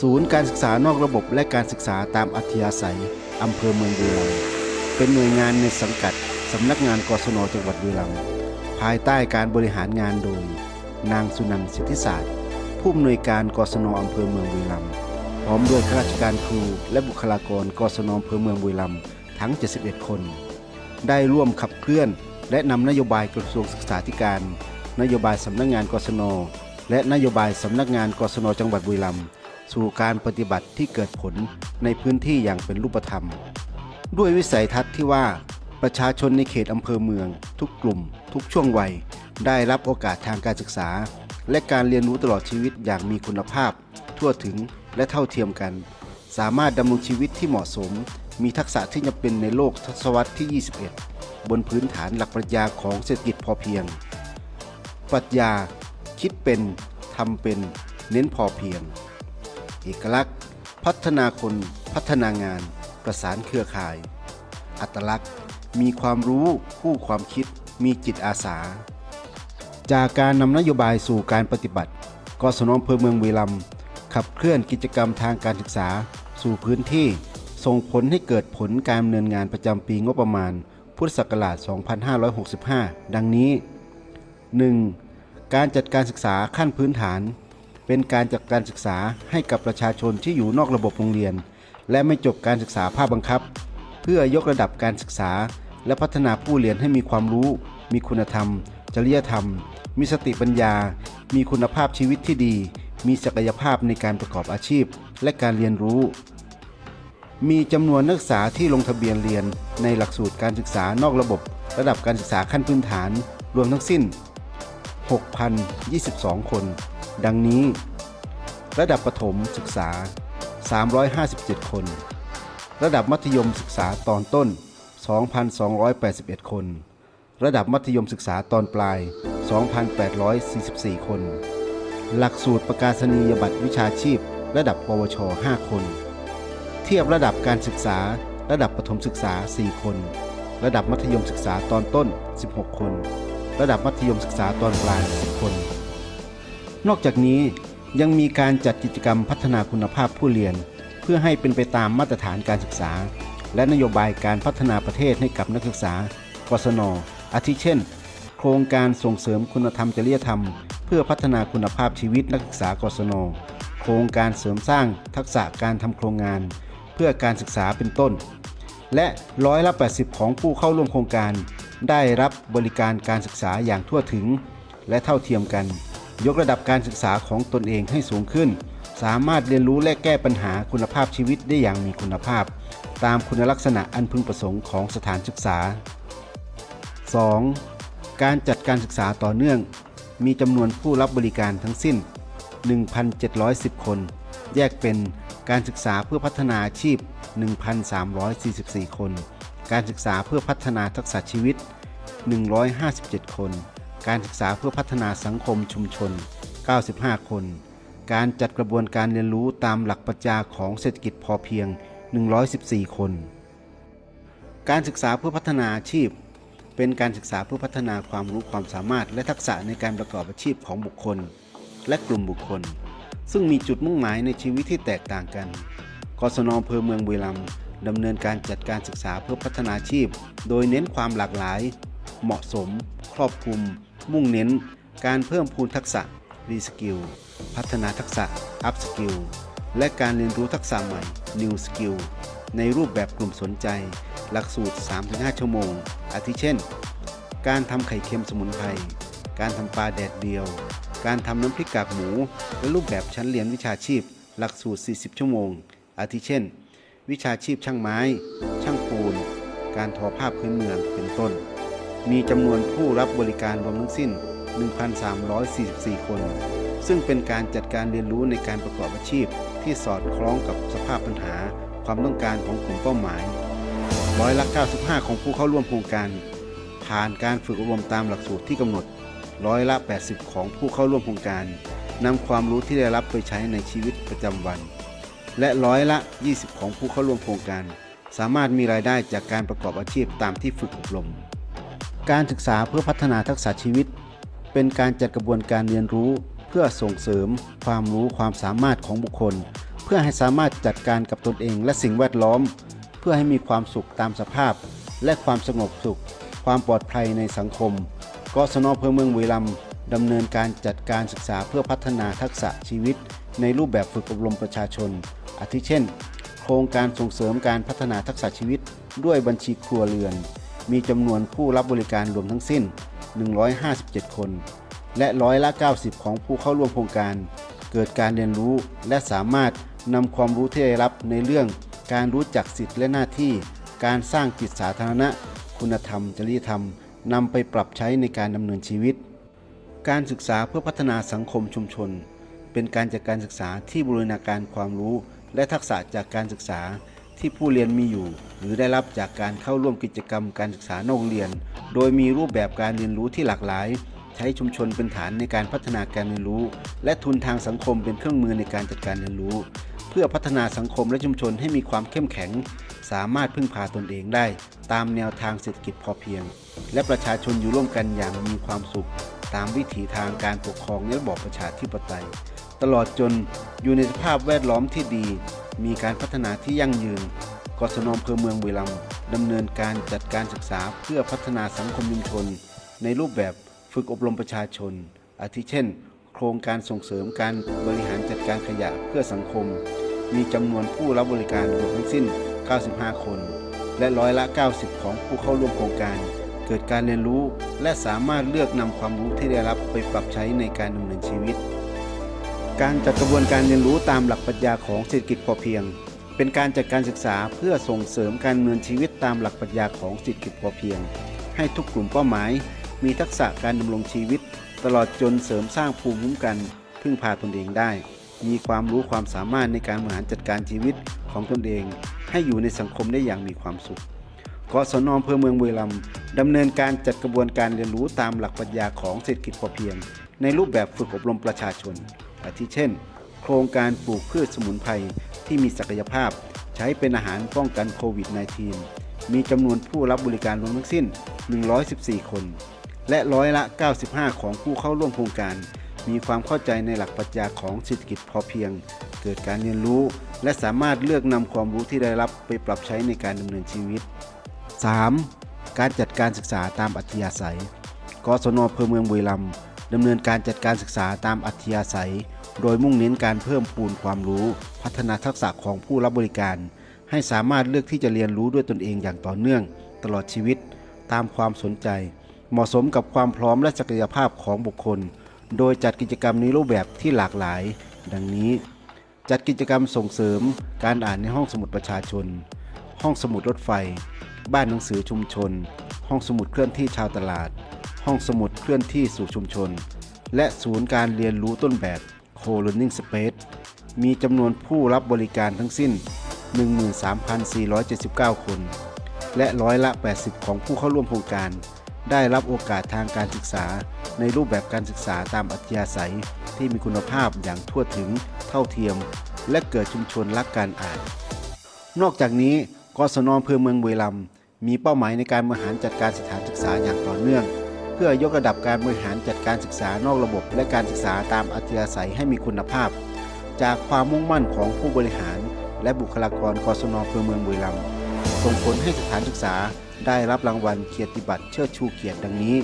ศูนย์การศึกษานอกระบบและการศึกษาตามอัธยาศัย อำเภอเมืองบุรีรัมย์เป็นหน่วยงานในสังกัด สำนักงานกศนจังหวัดบุรีรัมย์ภายใต้การบริหารงานโดย นางสุนันท์สิทธิศาสตร์ ผู้อำนวยการกศนอำเภอเมืองบุรีรัมย์พร้อมด้วยข้าราชการครูและบุคลากรกศนอำเภอเมืองบุรีรัมย์ทั้ง 71 คน ได้ร่วมขับเคลื่อน และนำนโยบายกระทรวงศึกษาธิการ นโยบายสำนักงานกศนและนโยบายสำนักงานกศนจังหวัดบุรีรัมย์ สู่การปฏิบัติที่เกิดผลในพื้นที่อย่างเป็นรูปธรรม ด้วยวิสัยทัศน์ที่ว่าประชาชนในเขตอำเภอเมือง ทุกกลุ่ม ทุกช่วงวัย ได้รับโอกาสทางการศึกษา และการเรียนรู้ตลอดชีวิตอย่างมีคุณภาพ ทั่วถึงและเท่าเทียมกัน สามารถดำรงชีวิตที่เหมาะสม มีทักษะที่จะเป็นในโลกทศวรรษที่ 21 บนพื้นฐานหลักปรัชญาของเศรษฐกิจพอเพียง ปรัชญา คิดเป็นทำเป็น เน้นพอเพียง เอกลักษณ์ พัฒนาคน พัฒนางาน ประสานเครือข่าย อัตลักษณ์ มีความรู้คู่ความคิด มีจิตอาสา จากการนำนโยบายสู่การปฏิบัติกศนอำเภอเมืองบุรีรัมย์ขับเคลื่อนกิจกรรมทางการศึกษา สู่พื้นที่ ส่งผลให้เกิดผลการดำเนินงานประจำปีงบประมาณ พุทธศักราช 2565 ดังนี้ 1. การจัดการศึกษาขั้นพื้นฐาน เป็นการจัดการศึกษาให้กับประชาชนที่อยู่นอกระบบโรงเรียน และไม่จบการศึกษาภาคบังคับ เพื่อยกระดับการศึกษา และพัฒนาผู้เรียนให้มีความรู้ มีคุณธรรม จริยธรรม มีสติปัญญา มีคุณภาพชีวิตที่ดี มีศักยภาพในการประกอบอาชีพ และการเรียนรู้ มีจำนวนนักศึกษาที่ลงทะเบียนเรียน ในหลักสูตรการศึกษานอกระบบ ระดับการศึกษาขั้นพื้นฐาน รวมทั้งสิ้น 6,022 คน ดังนี้ ระดับประถมศึกษา 357 คน ระดับมัธยมศึกษาตอนต้น 2,281 คน ระดับมัธยมศึกษาตอนปลาย 2,844 คน หลักสูตรประกาศนียบัตรวิชาชีพ ระดับปวช 5 คน เทียบระดับการศึกษา ระดับประถมศึกษา 4 คน ระดับมัธยมศึกษาตอนต้น 16 คน ระดับมัธยมศึกษาตอนปลาย 10 คน นอกจากนี้ยังมีการจัดกิจกรรมพัฒนาคุณภาพผู้เรียน เพื่อให้เป็นไปตามมาตรฐานการศึกษา และนโยบายการพัฒนาประเทศให้กับนักศึกษากศนอาทิเช่น โครงการส่งเสริมคุณธรรมจริยธรรม เพื่อพัฒนาคุณภาพชีวิตนักศึกษากศนโครงการเสริมสร้างทักษะการทำโครงงาน เพื่อการศึกษาเป็นต้น และร้อยละ 80 ของผู้เข้าร่วมโครงการ ได้รับบริการการศึกษาอย่างทั่วถึง และเท่าเทียมกัน ยกระดับการศึกษาของตนเองให้สูงขึ้น สามารถเรียนรู้และแก้ปัญหาคุณภาพชีวิตได้อย่างมีคุณภาพ ตามคุณลักษณะอันพึงประสงค์ของสถานศึกษา 2. การจัดการศึกษาต่อเนื่อง มีจำนวนผู้รับบริการทั้งสิ้น 1,710 คน แยกเป็นการศึกษาเพื่อพัฒนาอาชีพ 1,344 คน การศึกษาเพื่อพัฒนาทักษะชีวิต 157 คน การศึกษาเพื่อพัฒนาสังคมชุมชน 95 คน การจัดกระบวนการเรียนรู้ตามหลักปรัชญาของเศรษฐกิจพอเพียง 114 คน การศึกษาเพื่อพัฒนาอาชีพ เป็นการศึกษาเพื่อพัฒนาความรู้ความสามารถ และทักษะในการประกอบอาชีพของบุคคล และกลุ่มบุคคล ซึ่งมีจุดมุ่งหมายในชีวิตที่แตกต่างกัน กศนอำเภอเมืองบุรีรัมย์ดำเนินการจัดการศึกษาเพื่อพัฒนาอาชีพ โดยเน้นความหลากหลาย เหมาะสม ครอบคลุม มุ่งเน้น การเพิ่มพูนทักษะ รีสกิล พัฒนาทักษะ อัพสกิล และการเรียนรู้ทักษะใหม่ New Skill ในรูปแบบกลุ่มสนใจ หลักสูตร 3-5 ชั่วโมง อาทิเช่น การทำไข่เค็มสมุนไพร การทำปลาแดดเดียว การทำน้ำพริกกากหมู และรูปแบบชั้นเรียนวิชาชีพ หลักสูตร 40 ชั่วโมง อาทิเช่น วิชาชีพช่างไม้ ช่างปูน การทอผ้าพื้นเมือง เป็นต้น มีจำนวนผู้รับบริการรวมทั้งสิ้น 1,344 คน ซึ่งเป็นการจัดการเรียนรู้ในการประกอบอาชีพ ที่สอดคล้องกับสภาพปัญหา ความต้องการของกลุ่มเป้าหมายร้อยละ95 ของผู้เข้าร่วมโครงการ ผ่านการฝึกอบรมตามหลักสูตรที่กำหนดร้อยละ 80 ของผู้เข้าร่วมโครงการนำความรู้ที่ได้รับไปใช้ในชีวิตประจำวัน และร้อยละ 20 ของผู้เข้าร่วมโครงการ สามารถมีรายได้จากการประกอบอาชีพตามที่ฝึกอบรม การศึกษาเพื่อพัฒนาทักษะชีวิต เป็นการจัดกระบวนการเรียนรู้เพื่อส่งเสริม ความรู้ความสามารถของบุคคล เพื่อให้สามารถจัดการกับตนเองและสิ่งแวดล้อม เพื่อให้มีความสุขตามสภาพ และความสงบสุข ความปลอดภัยในสังคมกศนอำเภอเมืองบุรีรัมดำเนินการจัดการศึกษาเพื่อพัฒนาทักษะชีวิต ในรูปแบบฝึกอบรมประชาชน อาทิเช่น โครงการส่งเสริมการพัฒนาทักษะชีวิต ด้วยบัญชีครัวเรือน มีจำนวนผู้รับบริการรวมทั้งสิ้น 157 คน และร้อยละ 90 ของผู้เข้าร่วมโครงการ เกิดการเรียนรู้และสามารถนำความรู้ที่ได้รับในเรื่อง การรู้จักสิทธิและหน้าที่ การสร้างจิตสาธารณะ คุณธรรม จริยธรรมนำไปปรับใช้ในการดำเนินชีวิต การศึกษาเพื่อพัฒนาสังคมชุมชน เป็นการจัดการศึกษาที่บูรณาการความรู้และทักษะจากการศึกษา ที่ผู้เรียนมีอยู่ หรือได้รับจากการเข้าร่วมกิจกรรมการศึกษานอกเรียน โดยมีรูปแบบการเรียนรู้ที่หลากหลาย ใช้ชุมชนเป็นฐานในการพัฒนาการเรียนรู้ และทุนทางสังคมเป็นเครื่องมือในการจัดการเรียนรู้ เพื่อพัฒนาสังคมและชุมชนให้มีความเข้มแข็ง สามารถพึ่งพาตนเองได้ ตามแนวทางเศรษฐกิจพอเพียง และประชาชนอยู่ร่วมกันอย่างมีความสุข ตามวิถีทางการปกครองในระบอบประชาธิปไตย ตลอดจนอยู่ในสภาพแวดล้อมที่ดี มีการพัฒนาที่ยั่งยืนกศนอำเภอเมืองบุรีรัมย์ดำเนินการจัดการศึกษาเพื่อพัฒนาสังคมชุมชน ในรูปแบบฝึกอบรมประชาชน อาทิเช่น โครงการส่งเสริมการบริหารจัดการขยะเพื่อสังคม มีจำนวนผู้รับบริการรวมทั้งสิ้น 95 คน และร้อยละ 90 ของผู้เข้าร่วมโครงการ เกิดการเรียนรู้และสามารถเลือกนำความรู้ที่ได้รับไปปรับใช้ในการดำเนินชีวิต การจัดกระบวนการเรียนรู้ตามหลักปรัชญาของเศรษฐกิจพอเพียง เป็นการจัดการศึกษาเพื่อส่งเสริมการดำเนินชีวิตตามหลักปรัชญาของเศรษฐกิจพอเพียง ให้ทุกกลุ่มเป้าหมาย มีทักษะการดำรงชีวิต ตลอดจนเสริมสร้างภูมิคุ้มกัน พึ่งพาตนเองได้ มีความรู้ความสามารถในการบริหารจัดการชีวิตของตนเอง ให้อยู่ในสังคมได้อย่างมีความสุขกศนอำเภอเมืองบุรีรัมย์ดำเนินการจัดกระบวนการเรียนรู้ตามหลักปรัชญาของเศรษฐกิจพอเพียง ในรูปแบบฝึกอบรมประชาชน อาทิเช่น โครงการปลูกพืชสมุนไพรที่มีศักยภาพใช้เป็นอาหารป้องกันโควิด -19 มีจำนวนผู้รับบริการรวมทั้งสิ้น 114 คน และร้อยละ 95 ของผู้เข้าร่วมโครงการ มีความเข้าใจในหลักปรัชญาของเศรษฐกิจพอเพียง เกิดการเรียนรู้ และสามารถเลือกนำความรู้ที่ได้รับไปปรับใช้ในการดำเนินชีวิต 3. การจัดการศึกษาตามอัธยาศัย กศนอำเภอเมืองบุรีรัมย์ ดำเนินการจัดการศึกษาตามอัธยาศัย โดยมุ่งเน้นการเพิ่มพูนความรู้ พัฒนาทักษะของผู้รับบริการ ให้สามารถเลือกที่จะเรียนรู้ด้วยตนเองอย่างต่อเนื่อง ตลอดชีวิต ตามความสนใจ เหมาะสมกับความพร้อมและศักยภาพของบุคคล โดยจัดกิจกรรมในรูปแบบที่หลากหลาย ดังนี้ จัดกิจกรรมส่งเสริม การอ่านในห้องสมุดประชาชน ห้องสมุดรถไฟ บ้านหนังสือชุมชน ห้องสมุดเคลื่อนที่ชาวตลาด ห้องสมุดเคลื่อนที่สู่ชุมชน และศูนย์การเรียนรู้ต้นแบบ Co-Learning Space มีจำนวนผู้รับบริการทั้งสิ้น 13,479 คน และร้อยละ 80 ของผู้เข้าร่วมโครงการ ได้รับโอกาสทางการศึกษา ในรูปแบบการศึกษาตามอัธยาศัยที่มีคุณภาพอย่างทั่วถึงเท่าเทียม และเกิดชุมชนรักการอ่าน นอกจากนี้กศนอำเภอเมืองบุรีรัมย์มีเป้าหมายในการบริหารจัดการสถานศึกษาอย่างต่อเนื่อง พื่อยกระดับการบริหารจัดการศึกษานอกระบบ และการศึกษาตามอัธยาศัยให้มีคุณภาพ จากความมุ่งมั่นของผู้บริหาร และบุคลากรกศนอำเภอเมืองบุรีรัมย์ส่งผลให้สถานศึกษาได้รับรางวัลเกียรติบัตรเชิดชูเกียรติดังนี้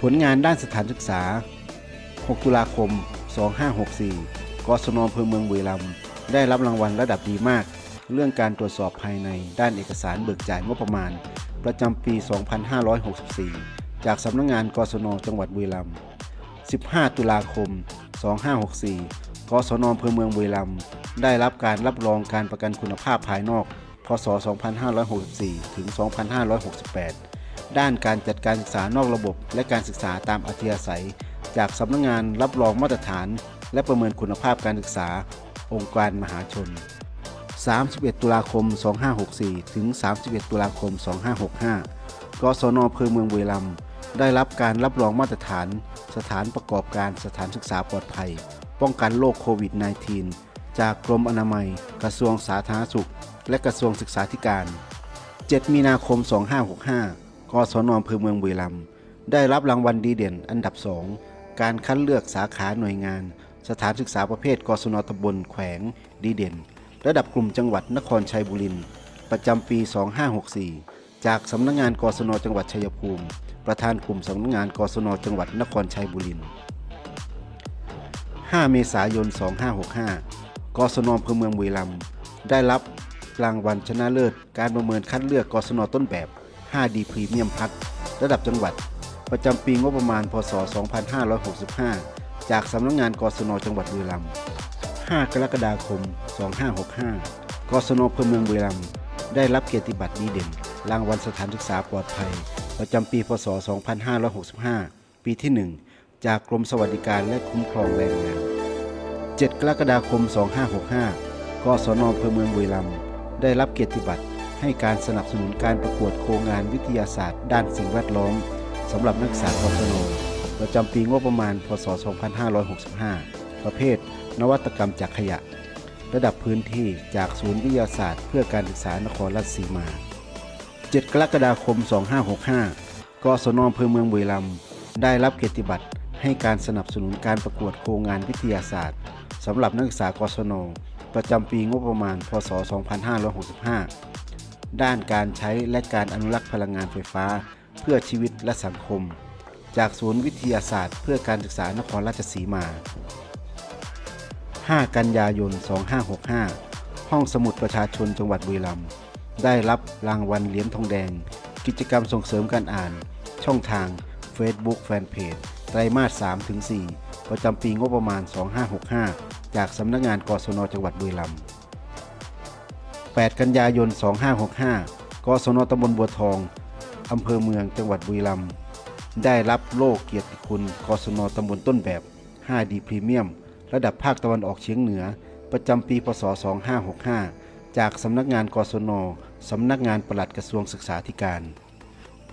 ผลงานด้านสถานศึกษา 6 ตุลาคม 2564 กศนอำเภอเมืองบุรีรัมย์ได้รับรางวัลระดับดีมาก เรื่องการตรวจสอบภายในด้านเอกสารเบิกจ่ายงบประมาณ ประจำปี 2564 จากสำนักงงานกศนจังหวัดบุรีรัมย์ 15 ตุลาคม 2564 กศนอำเภอเมืองบุรีรัมย์ได้รับการรับรองการประกันคุณภาพภายนอก พศ 2564 ถึง 2568 ด้านการจัดการศึกษานอกระบบ และการศึกษาตามอัธยาศัย จากสำนักงงานรับรองมาตรฐาน และประเมินคุณภาพการศึกษา องค์การมหาชน 31 ตุลาคม 2564 ถึง 31 ตุลาคม 2565 กศนอำเภอเมืองบุรีรัมย์ ได้รับการรับรองมาตรฐาน สถานประกอบการสถานศึกษาปลอดภัย ป้องกันโรคโควิด -19 จากกรมอนามัย กระทรวงสาธารณสุข และกระทรวงศึกษาธิการ 7 มีนาคม 2565 กศนอำเภอเมืองบุรีรัมย์ได้รับรางวัลดีเด่นอันดับ 2 การคัดเลือกสาขาหน่วยงาน สถานศึกษาประเภทกศนตำบลแขวง ดีเด่น ระดับกลุ่มจังหวัดนครชัยบุรีประจำปี 2564 จากสำนักงานกศนจังหวัดชัยภูมิ ประธานกลุ่มสำนักงานกศนจังหวัดนครชัยบุรี5 เมษายน 2565 กศนอำเภอเมืองบุรีรัมย์ได้รับรางวัลชนะเลิศ การประเมินคัดเลือกกศนต้นแบบ 5D พรีเมียมพัดระดับจังหวัด ประจำปีงบประมาณ พศ 2565 จากสำนักงานกศนจังหวัดบุรีรัมย์ 5 กรกฎาคม 2565 กศนอำเภอเมืองบุรีรัมย์ได้รับเกียรติบัตรดีเด่น รางวัลสถานศึกษาปลอดภัย ประจำปีพศ 2565 ปีที่ 1 จากกรมสวัสดิการและคุ้มครองแรงงาน 7 กรกฎาคม 2565กศนอำเภอเมืองบุรีรัมย์ได้รับเกียรติบัตรให้การสนับสนุนการประกวดโครงงานวิทยาศาสตร์ ด้านสิ่งแวดล้อมสำหรับนักศึกษากศนประจำปีงบประมาณ พศ 2565 ประเภท นวัตกรรมจากขยะ ระดับพื้นที่จากศูนย์วิทยาศาสตร์ เพื่อการศึกษานครราชสีมา 7 กรกฎาคม 2565 กศนอำเภอเมืองบุรีรัมย์ได้รับเกียรติบัตรให้การสนับสนุนการประกวดโครงงานวิทยาศาสตร์สำหรับนักศึกษากศน ประจำปีงบประมาณ พศ 2565 ด้านการใช้และการอนุรักษ์พลังงานไฟฟ้า เพื่อชีวิตและสังคม จากศูนย์วิทยาศาสตร์ เพื่อการศึกษานครราชสีมา 5 กันยายน 2565 ห้องสมุดประชาชนจังหวัดบุรีรัมย์ ได้รับรางวัลเหรียญทองแดง กิจกรรมส่งเสริมการอ่าน ช่องทาง Facebook Fanpage ไตรมาส3-4ประจำปีงบประมาณ 2565 จากสำนักงานกศนจังหวัดบุรีรัมย์8กันยายน 2565 กศนตำบลบัวทองอำเภอเมืองจังหวัดบุรีรัมย์ได้รับโล่เกียรติคุณกศนตำบลต้นแบบ 5D พรีเมียม ระดับภาคตะวันออกเฉียงเหนือ ประจำปีพศ 2565 จากสำนักงานกศนสำนักงานปลัดกระทรวงศึกษาธิการ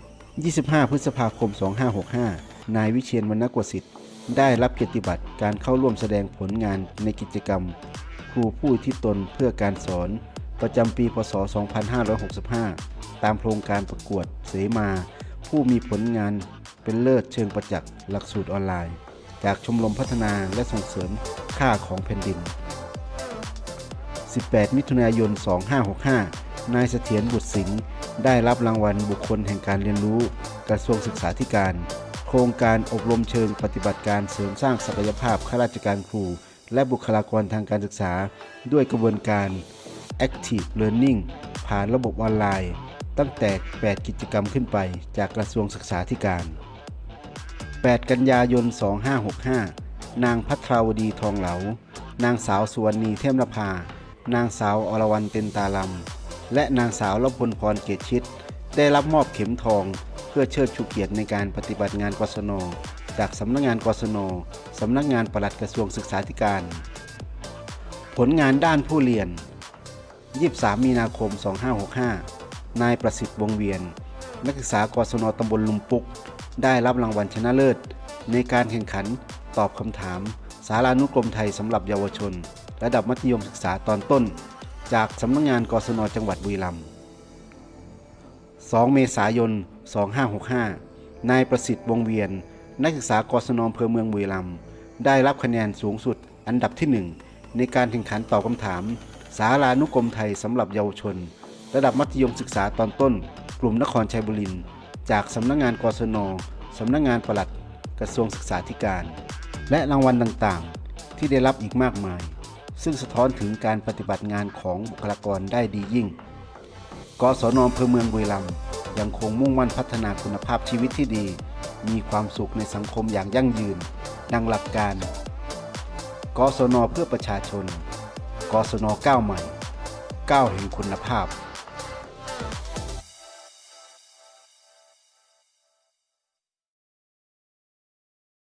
25 พฤษภาคม 2565 นายวิเชียนวรรณกวสิทธิ์ได้รับเกียรติบัตรการเข้าร่วมแสดงผลงานในกิจกรรม ครูผู้ที่ตนเพื่อการสอน ประจำปี พศ 2565 ตามโครงการประกวดเสมา ผู้มีผลงานเป็นเลิศเชิงประจักษ์หลักสูตรออนไลน์ จากชมรมพัฒนาและส่งเสริมค่าของแผ่นดิน 18 มิถุนายน 2565 นายเสถียรบุตรสิงห์ได้รับรางวัลบุคคลแห่งการเรียนรู้ กระทรวงศึกษาธิการ โครงการอบรมเชิงปฏิบัติการเสริมสร้างศักยภาพข้าราชการครู และบุคลากรทางการศึกษา ด้วยกระบวนการ Active Learning ผ่านระบบออนไลน์ ตั้งแต่ 8 กิจกรรมขึ้นไปจากกระทรวงศึกษาธิการ 8 กันยายน 2565 นางพัทราวดีทองเหลา นางสาวสุวรรณีเทมนภา นางสาวอรวรรณเต็นตาลำและนางสาวรพลพรเกตชิต ได้รับมอบเข็มทอง เพื่อเชิดชูเกียรติในการปฏิบัติงานกศนจากสำนักงานกศนสำนักงานปลัดกระทรวงศึกษาธิการ ผลงานด้านผู้เรียน 23 มีนาคม 2565 นายประสิทธิ์วงเวียน นักศึกษากศนตำบลลุมปุก ได้รับรางวัลชนะเลิศ ในการแข่งขันตอบคำถาม สารานุกรมไทยสำหรับเยาวชน ระดับมัธยมศึกษาตอนต้น จากสำนักงานกศนจังหวัดบุรีรัมย์ 2 เมษายน 2565 นายประสิทธิ์วงเวียน นักศึกษากศนอำเภอเมืองบุรีรัมย์ได้รับคะแนนสูงสุดอันดับที่ 1 ในการแข่งขันตอบคำถาม สารานุกรมไทยสำหรับเยาวชน ระดับมัธยมศึกษาตอนต้น กลุ่มนครชัยบุรีจากสำนักงานกศนสำนักงานปลัดกระทรวงศึกษาธิการ และรางวัลต่างๆ ที่ได้รับอีกมากมาย ซึ่งสะท้อนถึงการปฏิบัติงานของบุคลากรได้ดียิ่ง กศนอำเภอเมืองบุรีรัมย์ยังคงมุ่งมั่นพัฒนาคุณภาพชีวิตที่ดี มีความสุขในสังคมอย่างยั่งยืน ดังหลักการ กศนเพื่อประชาชน กศนก้าวใหม่ก้าวแห่งคุณภาพ